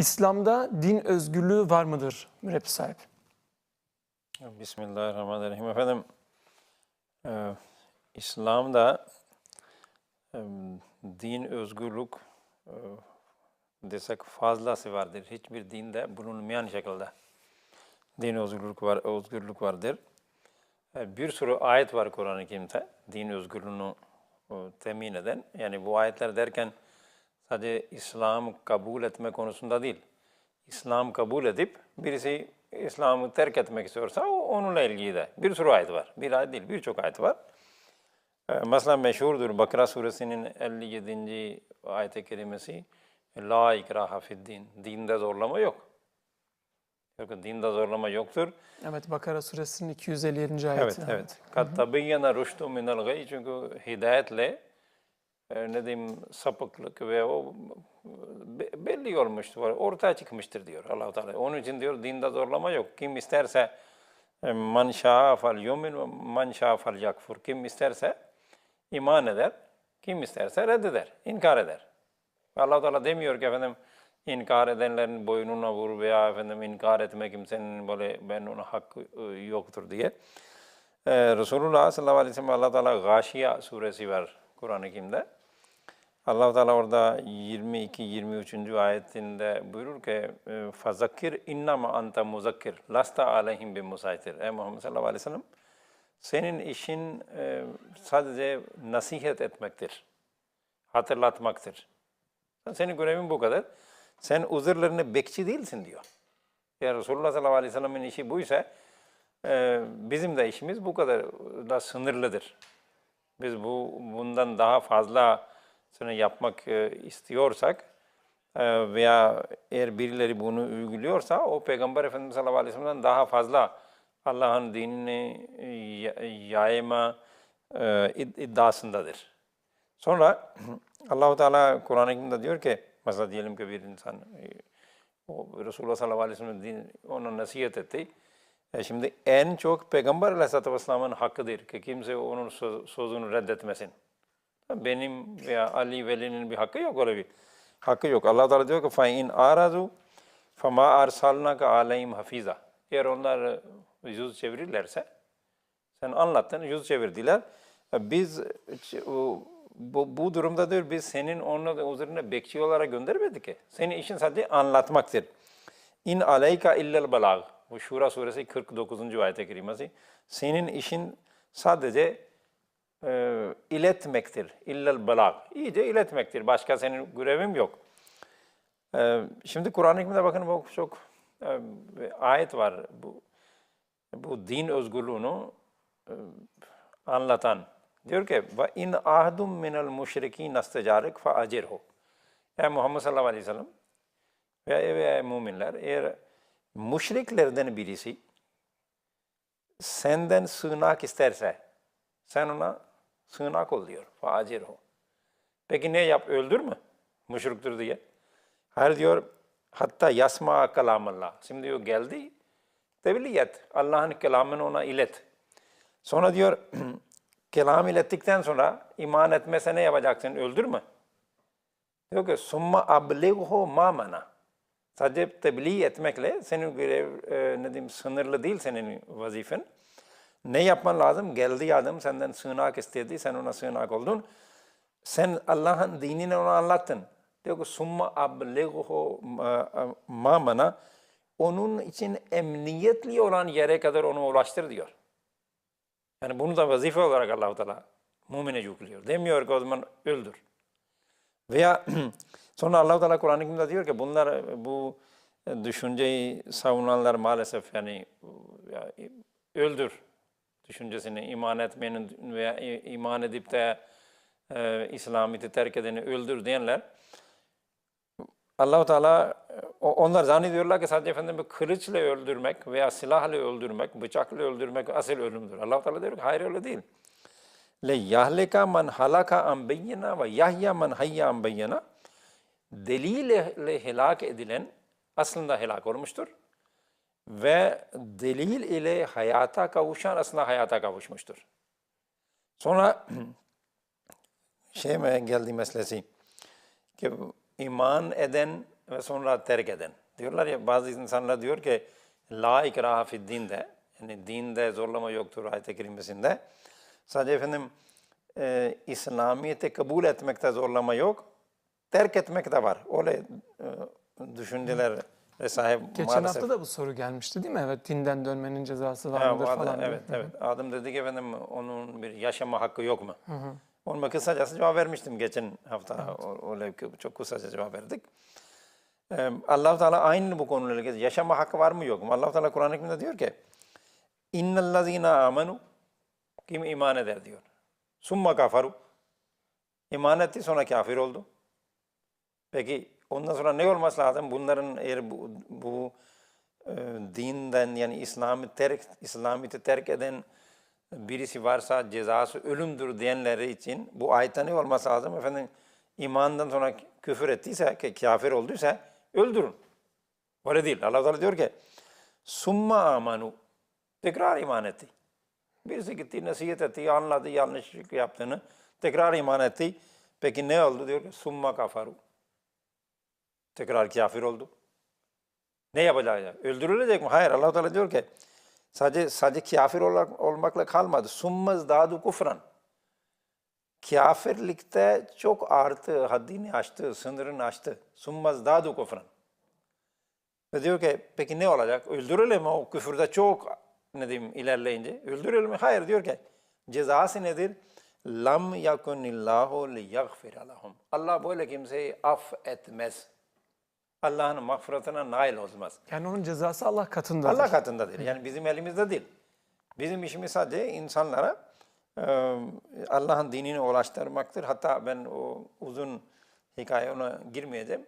İslam'da din özgürlüğü var mıdır mürebbi sahip? Bismillahirrahmanirrahim. Efendim, e, İslam'da e, din özgürlük e, desek fazlası vardır. Hiçbir dinde bulunmayan şekilde din özgürlük var, özgürlük vardır. E, bir sürü ayet var Kur'an-ı Kerim'de din özgürlüğünü e, temin eden. Yani bu ayetler derken sadece İslam kabul etme konusunda değil. İslam kabul edip birisi İslam'ı terk etmek istiyorsa onunla ilgili de bir sürü ayet var. Bir ayet değil, birçok ayet var. Ee, Mesela meşhurdur Bakara suresinin 57. ayet-i kerimesi La ikraha fid din. Dinde zorlama yok. Yok, dinde zorlama yoktur. Evet Bakara suresinin 257. ayeti. Evet, evet. Kat tabiyyana rüştü minel gay. Çünkü hidayetle ne diyeyim sapıklık ve o be- belli olmuştur, ortaya çıkmıştır diyor allah Teala. Onun için diyor dinde zorlama yok. Kim isterse e, man şa'a fel yumin ve man şa'a fel yakfur. Kim isterse iman eder, kim isterse reddeder, inkar eder. allah Teala demiyor ki efendim inkar edenlerin boynuna vur veya efendim inkar etme kimsenin böyle ben ona hakkı e, yoktur diye. Ee, Resulullah sallallahu aleyhi ve sellem allah Teala Gâşiya suresi var Kur'an-ı Kerim'de. Allah Teala orada 22-23. ayetinde buyurur ki fazakir innama anta muzakkir aleyhim bi musaytir. Ey Muhammed sallallahu aleyhi ve sellem senin işin e, sadece nasihat etmektir. Hatırlatmaktır. Senin görevin bu kadar. Sen uzurlarına bekçi değilsin diyor. Ya Resulullah sallallahu aleyhi ve sellem'in işi buysa e, bizim de işimiz bu kadar da sınırlıdır. Biz bu bundan daha fazla yapmak e, istiyorsak e, veya eğer birileri bunu uyguluyorsa o Peygamber Efendimiz sallallahu aleyhi ve sellem'den daha fazla Allah'ın dinini e, ya- yayma id- iddiasındadır. Sonra Allahu Teala Kur'an-ı Kerim'de diyor ki mesela diyelim ki bir insan o Resulullah sallallahu aleyhi ve sellem din, ona nasihat etti. E şimdi en çok Peygamber aleyhisselatü vesselamın hakkıdır ki kimse onun söz- sözünü reddetmesin. Benim veya Ali Veli'nin bir hakkı yok öyle bir. Hakkı yok. Allah Teala diyor ki فَاِنْ اَعْرَضُوا فَمَا اَرْسَلْنَاكَ عَلَيْهِمْ hafiza. Eğer onlar e, yüz çevirirlerse sen anlattın, yüz çevirdiler. E, Biz e, o- bu, bu durumda diyor biz senin onun üzerine bekçi olarak göndermedik ki. Senin işin sadece anlatmaktır. İn aleyka illel balag. Bu Şura suresi 49. ayet-i kerimesi. Senin işin sadece e, iletmektir. İllel balag. İyice iletmektir. Başka senin görevin yok. E, şimdi Kur'an-ı Kerim'de bakın bu çok e, ayet var. Bu bu din özgürlüğünü e, anlatan. Diyor ki ve in ahdum minel müşrikin astecarik fa acirhu. Ey Muhammed sallallahu aleyhi ve sellem ve ey müminler eğer müşriklerden birisi senden sığınak isterse sen ona sığınak ol diyor. Fa acirhu. Peki ne yap? Öldür mü? Müşriktir diye. Hayır diyor hatta yasma kalamallah. Şimdi diyor geldi tebliğ. Allah'ın kelamını ona ilet. Sonra diyor kelam ilettikten sonra iman etmese ne yapacaksın? Öldür mü? Diyor ki summa ablighu ma mana. Sadece tebliğ etmekle senin görev e, ne diyeyim sınırlı değil senin vazifen. Ne yapman lazım? Geldi adam senden sığınak istedi, sen ona sığınak oldun. Sen Allah'ın dinini ona anlattın. Diyor ki summa ablighu ma- ma mana. Onun için emniyetli olan yere kadar onu ulaştır diyor. Yani bunu da vazife olarak Allah-u Teala mümine yüklüyor. Demiyor ki o zaman öldür. Veya sonra Allah-u Teala Kur'an-ı Kerim'de diyor ki bunlar bu düşünceyi savunanlar maalesef yani ya, öldür düşüncesini iman etmeyenin veya iman edip de e, İslamiyet'i terk edeni öldür diyenler Allah-u Teala onlar zannediyorlar ki sadece efendim kılıçla öldürmek veya silahla öldürmek, bıçakla öldürmek asıl ölümdür. Allah-u Teala diyor ki hayır öyle değil. Le yahleka man halaka an beyyina ve yahya man hayya an beyyina. Delille helak edilen aslında helak olmuştur. Ve delil ile hayata kavuşan aslında hayata kavuşmuştur. Sonra şeye mi geldi meselesi ki iman eden ve sonra terk eden. Diyorlar ya bazı insanlar diyor ki la ikraha fid dinde yani dinde zorlama yoktur ayet-i kerimesinde. Sadece efendim e, İslamiyet'i kabul etmekte zorlama yok. Terk etmekte var. Öyle e, düşüncelere sahip Geçen maalesef. hafta da bu soru gelmişti değil mi? Evet dinden dönmenin cezası var Ha, mıdır o adam- falan. diye. Evet, evet. Adam dedi ki efendim onun bir yaşama hakkı yok mu? Ona kısacası cevap vermiştim geçen hafta. O- Öyle ki çok kısaca cevap verdik. Ee, allah Teala aynı bu konuyla ilgili yaşama hakkı var mı yok mu? allah Teala Kur'an-ı Kerim'de diyor ki İnnellezîne amenu kim iman eder diyor. Summa kafaru iman etti sonra kafir oldu. Peki ondan sonra ne olması lazım? Bunların eğer bu, bu e, dinden yani İslam'ı terk, İslamiyet'i terk eden birisi varsa cezası ölümdür diyenleri için bu ayette ne olması lazım? Efendim imandan sonra küfür ettiyse, ki kafir olduysa öldürün. Öyle değil. Allah Teala diyor ki summa amanu tekrar iman etti. Birisi gitti nasihat etti, anladı yanlışlık yaptığını. Tekrar iman etti. Peki ne oldu diyor ki summa kafaru. Tekrar kafir oldu. Ne yapacak? Öldürülecek mi? Hayır. Allah Teala diyor ki sadece sadece kafir olarak, olmakla kalmadı. Summaz dadu kufran. Kafirlikte çok artı, haddini aştı, sınırını aştı. Summaz dadu kufran. Ve diyor ki peki ne olacak? Öldürelim mi? O küfürde çok ne diyeyim ilerleyince. Öldürelim mi? Hayır diyor ki cezası nedir? Lam yakunillahu li yaghfira lahum. Allah böyle kimseyi affetmez. Allah'ın mağfiretine nail olmaz. Yani onun cezası Allah katında. Allah katındadır. Yani bizim elimizde değil. Bizim işimiz sadece insanlara e, Allah'ın dinini ulaştırmaktır. Hatta ben o uzun hikaye ona girmeyeceğim.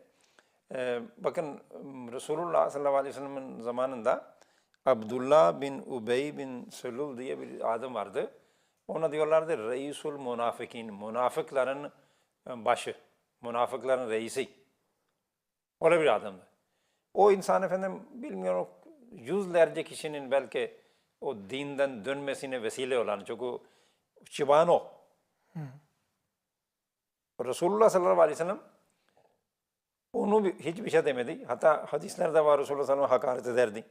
E, bakın Resulullah sallallahu aleyhi ve sellem'in zamanında Abdullah bin Ubey bin Selul diye bir adam vardı. Ona diyorlardı Reisul Munafikin. Münafıkların başı. Münafıkların reisi. Öyle bir adamdı. O insan efendim bilmiyorum yüzlerce kişinin belki o dinden dönmesine vesile olan çünkü çıban o. Resulullah sallallahu aleyhi ve sellem onu bir- hiçbir şey demedi. Hatta hadislerde var Resulullah sallallahu aleyhi ve sellem hakaret ederdi.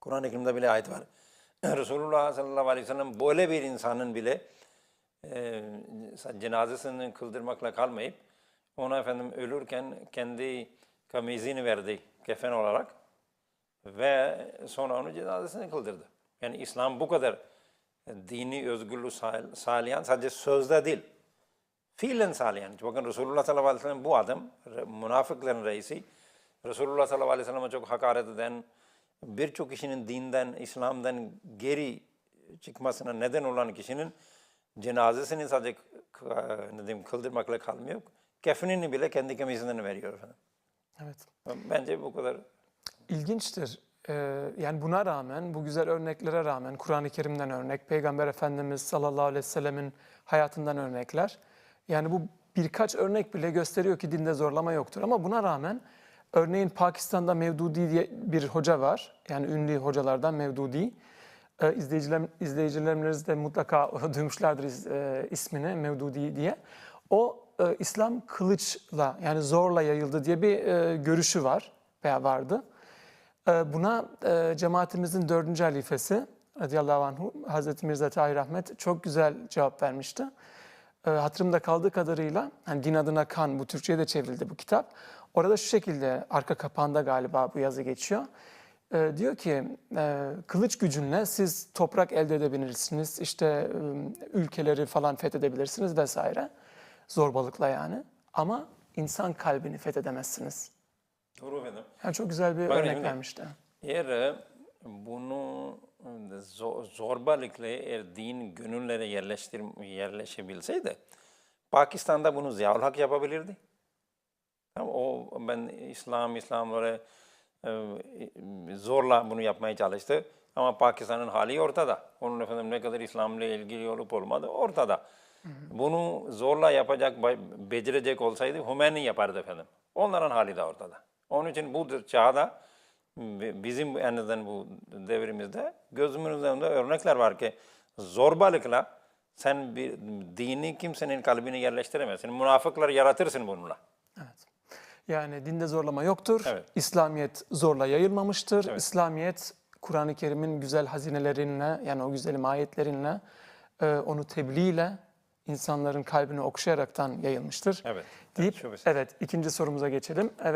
Kur'an-ı Kerim'de bile ayet var. Resulullah sallallahu aleyhi ve sellem böyle bir insanın bile e, cenazesini kıldırmakla kalmayıp ona efendim ölürken kendi kamizini verdi kefen olarak ve sonra onu cenazesini kıldırdı. Yani İslam bu kadar dini özgürlüğü sağ- sağlayan sadece sözde değil, fiilen sağlayan. Bakın Resulullah sallallahu aleyhi ve sellem bu adam, münafıkların reisi, Resulullah sallallahu aleyhi ve sellem'e çok hakaret eden, birçok kişinin dinden, İslam'dan geri çıkmasına neden olan kişinin cenazesini sadece ne diyeyim, kıldırmakla kalmıyor. Kefenini bile kendi kemizinden veriyor efendim. Evet. Bence bu kadar İlginçtir. Ee, yani buna rağmen, bu güzel örneklere rağmen, Kur'an-ı Kerim'den örnek, Peygamber Efendimiz sallallahu aleyhi ve sellemin hayatından örnekler. Yani bu birkaç örnek bile gösteriyor ki dinde zorlama yoktur. Ama buna rağmen örneğin Pakistan'da Mevdudi diye bir hoca var. Yani ünlü hocalardan Mevdudi. Ee, izleyiciler, izleyicilerimiz de mutlaka duymuşlardır is- e, ismini Mevdudi diye. O e, İslam kılıçla yani zorla yayıldı diye bir e, görüşü var veya vardı. Ee, Buna e, cemaatimizin dördüncü halifesi radıyallahu anhu Hazreti Mirza Tahir Ahmet çok güzel cevap vermişti. Ee, Hatırımda kaldığı kadarıyla hani din adına kan bu Türkçe'ye de çevrildi bu kitap. Orada şu şekilde arka kapağında galiba bu yazı geçiyor. Ee, diyor ki e, kılıç gücünle siz toprak elde edebilirsiniz, işte e, ülkeleri falan fethedebilirsiniz vesaire. Zorbalıkla yani. Ama insan kalbini fethedemezsiniz. Doğru efendim. Yani çok güzel bir Bakın örnek şimdi- vermişti. Eğer e, bunu e, zo- zorbalıkla eğer din gönüllere yerleştir, yerleşebilseydi Pakistan'da bunu Ziyaül Hak yapabilirdi. O ben İslam, İslam böyle e, zorla bunu yapmaya çalıştı. Ama Pakistan'ın hali ortada. Onun efendim ne kadar İslam'la ilgili olup olmadı ortada. Bunu zorla yapacak, becerecek olsaydı Hümeyni yapardı efendim. Onların hali de ortada. Onun için bu çağda bi- bizim en azından bu devrimizde gözümüzün önünde örnekler var ki zorbalıkla sen bir dini kimsenin kalbine yerleştiremezsin. Münafıklar yaratırsın bununla. Evet. Yani dinde zorlama yoktur. Evet. İslamiyet zorla yayılmamıştır. Evet. İslamiyet Kur'an-ı Kerim'in güzel hazinelerinle yani o güzel ayetlerinle onu tebliğle insanların kalbini okşayaraktan yayılmıştır. Evet. Deyip şüphesiz. evet ikinci sorumuza geçelim. Evet